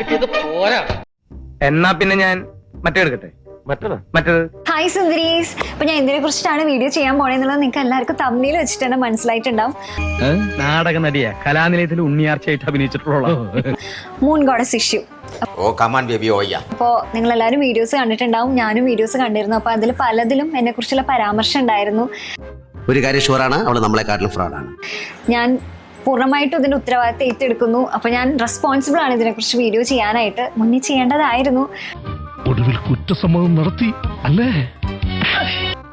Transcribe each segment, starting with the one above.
കിട്ടിയത് പോരാ. എന്നാ പിന്നെ ഞാൻ മറ്റേ എടുക്കട്ടെ? ഹായ് സുന്ദരീസ് അപ്പൊ ഞാൻ ഇതിനെ കുറിച്ചിട്ടാണ് വീഡിയോ ചെയ്യാൻ പോണെന്നുള്ളത് നിങ്ങൾക്ക് എല്ലാവർക്കും തമ്മിൽ വെച്ചിട്ട് തന്നെ മനസ്സിലായിട്ടുണ്ടാവും. നാടക നടിയ. കലാനിലയത്തിൽ ഉണ്ണിയാർച്ചയായിട്ട് അഭിനയിച്ചിട്ടുള്ള moon goddess issue oh come on baby ഓയ്യ അപ്പോൾ നിങ്ങൾ എല്ലാവരും വീഡിയോസ് കണ്ടിട്ടുണ്ടാവും. ഞാനും വീഡിയോസ് കണ്ടിരുന്നു. അപ്പോൾ അതിൽ പലതിലും എന്നെ കുറിച്ചുള്ള പരാമർശം ഉണ്ടായിരുന്നു. ഒരു കാര്യം ഷുവറാണ് അവൾ നമ്മളെക്കാട്ടിലും ഫ്രോഡാണ് ഞാൻ പൂർണമായിട്ടും ഇതിന്റെ ഉത്തരവാദിത്തം ഏറ്റെടുക്കുന്നു. അപ്പോൾ ഞാൻ റെസ്പോൺസിബിൾ ആണ് ഇതിനെക്കുറിച്ച് വീഡിയോ ചെയ്യാനായിട്ട്. മുന്നേ ചെയ്യേണ്ടതായിരുന്നു. ഒടുവിൽ കുറ്റസമ്മതം നടത്തി അല്ലേ?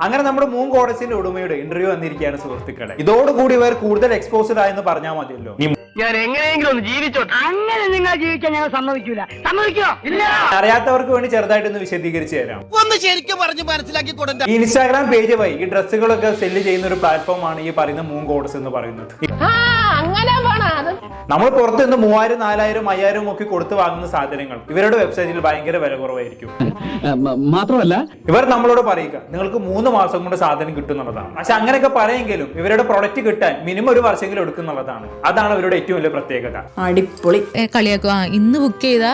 അങ്ങനെ നമ്മുടെ മൂൺ ഗോഡസിന്റെ ഉടമയുടെ ഇന്റർവ്യൂ വന്നിരിക്കുകയാണ് സുഹൃത്തുക്കളെ. ഇതോടുകൂടി ഇവർ കൂടുതൽ എക്സ്പോസ്ഡ് ആയെന്ന് പറഞ്ഞാൽ മതിയല്ലോ. ഞാൻ എങ്ങനെയെങ്കിലും ഒന്ന് ജീവിച്ചോട്ടെ. അങ്ങനെ നിങ്ങൾ ജീവിക്കാൻ ഞങ്ങൾ സമ്മതിക്കൂല. സമ്മതിക്കോ? ഇല്ല. അറിയാത്തവർക്ക് വേണ്ടി ചെറുതായിട്ട് ഒന്ന് വിശദീകരിച്ചു തരാം. ഒന്ന് ശരിക്കും പറഞ്ഞു മനസ്സിലാക്കി കൊടുത്ത. ഈ ഇൻസ്റ്റാഗ്രാം പേജ് വഴി ഈ ഡ്രസ്സുകളൊക്കെ സെല്ല് ചെയ്യുന്ന ഒരു പ്ലാറ്റ്ഫോമാണ് ഈ പറയുന്ന മൂൺ ഗോഡസ് എന്ന് പറയുന്നത്. നമ്മൾ പുറത്ത് നിന്ന് മൂവായിരം നാലായിരം അയ്യായിരം ഒക്കെ കൊടുത്ത് വാങ്ങുന്ന സാധനങ്ങൾ ഇവരുടെ വെബ്സൈറ്റിൽ ഭയങ്കര വില കുറവായിരിക്കും. മാത്രമല്ല ഇവർ നമ്മളോട് പറയുക നിങ്ങൾക്ക് മൂന്ന് മാസം കൊണ്ട് സാധനം കിട്ടുന്നുള്ളതാണ് പക്ഷെ അങ്ങനെയൊക്കെ പറയെങ്കിലും ഇവരുടെ പ്രൊഡക്റ്റ് കിട്ടാൻ മിനിമം ഒരു വർഷമെങ്കിലും എടുക്കുന്നുള്ളതാണ് അതാണ് ഇവരുടെ ഏറ്റവും വലിയ പ്രത്യേകത. അടിപൊളി. കളിയാക്കുക ഇന്ന് ബുക്ക് ചെയ്ത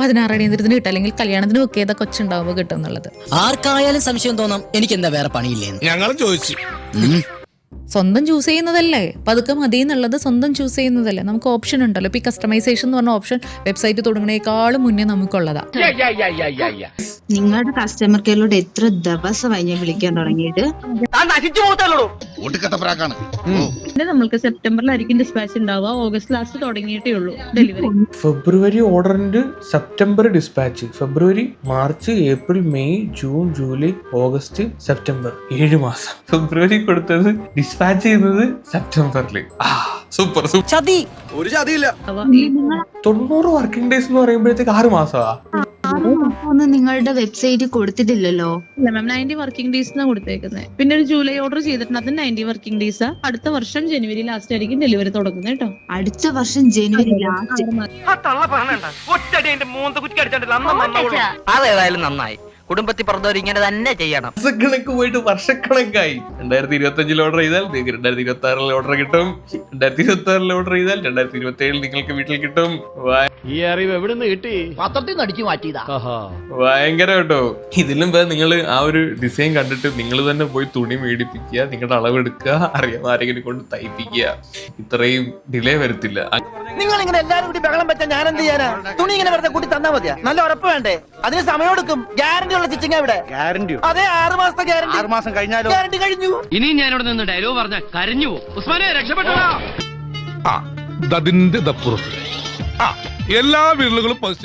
പതിനാറ് അടിയന്തരത്തിന് കിട്ടും. അല്ലെങ്കിൽ കല്യാണത്തിന് ബുക്ക് ചെയ്ത കൊച്ചുണ്ടാവുമ്പോൾ കിട്ടും എന്നുള്ളത്. ആർക്കായാലും സംശയം തോന്നാം എനിക്ക് എന്താ വേറെ പണിയില്ലേ ഞങ്ങളും ചോദിച്ചു. സ്വന്തം ചൂസ് ചെയ്യുന്നതല്ലേ? പതുക്കെ മതി എന്നുള്ളത് സ്വന്തം ചൂസ് ചെയ്യുന്നതല്ലേ? നമുക്ക് ഓപ്ഷൻ ഉണ്ടല്ലോ. ഇപ്പൊ ഈ കസ്റ്റമൈസേഷൻ എന്ന് പറഞ്ഞ ഓപ്ഷൻ വെബ്സൈറ്റ് തുടങ്ങുന്നേക്കാളും മുന്നേ നമുക്കുള്ളതാ. നിങ്ങളുടെ കസ്റ്റമർ കെയറിലൂടെ എത്ര ദിവസമായി ഞാൻ വിളിക്കാൻ തുടങ്ങിയിട്ട്? പിന്നെ നമ്മൾക്ക് സെപ്റ്റംബറിലായിരിക്കും ഡിസ്പാച്ച് ഉണ്ടാവുക. ഓഗസ്റ്റ് ലാസ്റ്റ് തുടങ്ങിയിട്ടേ ഉള്ളൂ ഡെലിവറി ഫെബ്രുവരി ഓർഡറിന്റെ September dispatch February March April May June July August September. ഏഴ് മാസം. ഫെബ്രുവരി കൊടുത്തത് ഡിസ്പാച്ച് ചെയ്യുന്നത് സെപ്റ്റംബറിൽ ആ സൂപ്പർ ചതി. ചതി ചതിയില്ല. തൊണ്ണൂറ് വർക്കിംഗ് ഡേയ്സ് എന്ന് പറയുമ്പോഴത്തേക്ക് ആറ് മാസമാ? ഒന്നും നിങ്ങളുടെ വെബ്സൈറ്റിൽ കൊടുത്തിട്ടില്ലല്ലോ? ഇല്ല മാം നയന്റി വർക്കിംഗ് ഡേയ്സ് കൊടുത്തേക്കുന്നത് പിന്നെ ഒരു ജൂലൈ ഓർഡർ ചെയ്തിട്ടുണ്ട്. അത് നയന്റി വർക്കിംഗ് ഡേയ്സ് അടുത്ത വർഷം ജനുവരി ലാസ്റ്റ് ആയിരിക്കും ഡെലിവറി തുടങ്ങുന്നത് കേട്ടോ അടുത്ത വർഷം ജനുവരി ലാസ്റ്റ് അതേതായാലും നന്നായി. കുടുംബത്തിൽ പറഞ്ഞവർ ഇങ്ങനെ തന്നെ ചെയ്യണം. മാസക്കണക്ക് പോയിട്ട് വർഷക്കണക്കായി. രണ്ടായിരത്തി ഇരുപത്തി അഞ്ചിൽ ഓർഡർ ചെയ്താൽ നിങ്ങൾക്ക് രണ്ടായിരത്തി ഇരുപത്തി ആറിൽ ഓർഡർ കിട്ടും. രണ്ടായിരത്തി ഇരുപത്തി ആറിൽ ഓർഡർ ചെയ്താൽ രണ്ടായിരത്തി ഇരുപത്തി ഏഴിൽ നിങ്ങൾക്ക് വീട്ടിൽ കിട്ടും. ഈ അറിവ് എവിടെ നിന്ന് കിട്ടി? പത്രത്തിൽ നിന്ന് അടിച്ചു മാറ്റിയതാ. ഭയങ്കര കേട്ടോ. ഇതിലും വേറെ നിങ്ങൾ ആ ഒരു ഡിസൈൻ കണ്ടിട്ട് നിങ്ങൾ തന്നെ പോയി തുണി മേടിപ്പിക്കുക നിങ്ങളുടെ അളവെടുക്കുക അറിയാം ആരെങ്കിലും കൊണ്ട് തയ്പ്പിക്കുക. ഇത്രയും ഡിലേ വരത്തില്ല. നിങ്ങൾ ഇങ്ങനെ എല്ലാരും കൂടി ബഹളം വെച്ചാൽ ഞാൻ എന്ത് ചെയ്യാനാ തുണി ഇങ്ങനെ വെറുതെ കൂട്ടി തന്നാ മതിയാ. നല്ല ഉറപ്പ് വേണ്ടേ? അതിന് സമയം എടുക്കും ഗ്യാരണ്ടി ഉള്ള സ്റ്റിച്ചിങ് ഇവിടെ ഗ്യാരണ്ടിയോ അതെ ആറ് മാസത്തെ ഗ്യാരണ്ടി ആറ് മാസം കഴിഞ്ഞാലോ? ഗ്യാരണ്ടി കഴിഞ്ഞു. ഇനി ഞാൻ ഞാനിവിടെ നിന്ന് ഡയലോഗ് പറഞ്ഞ കരഞ്ഞു ഉസ്മാനെ രക്ഷപ്പെട്ടോ. അതിന്റെ ദപ്പുറത്ത്. ആ എല്ലാ വിരലുകളും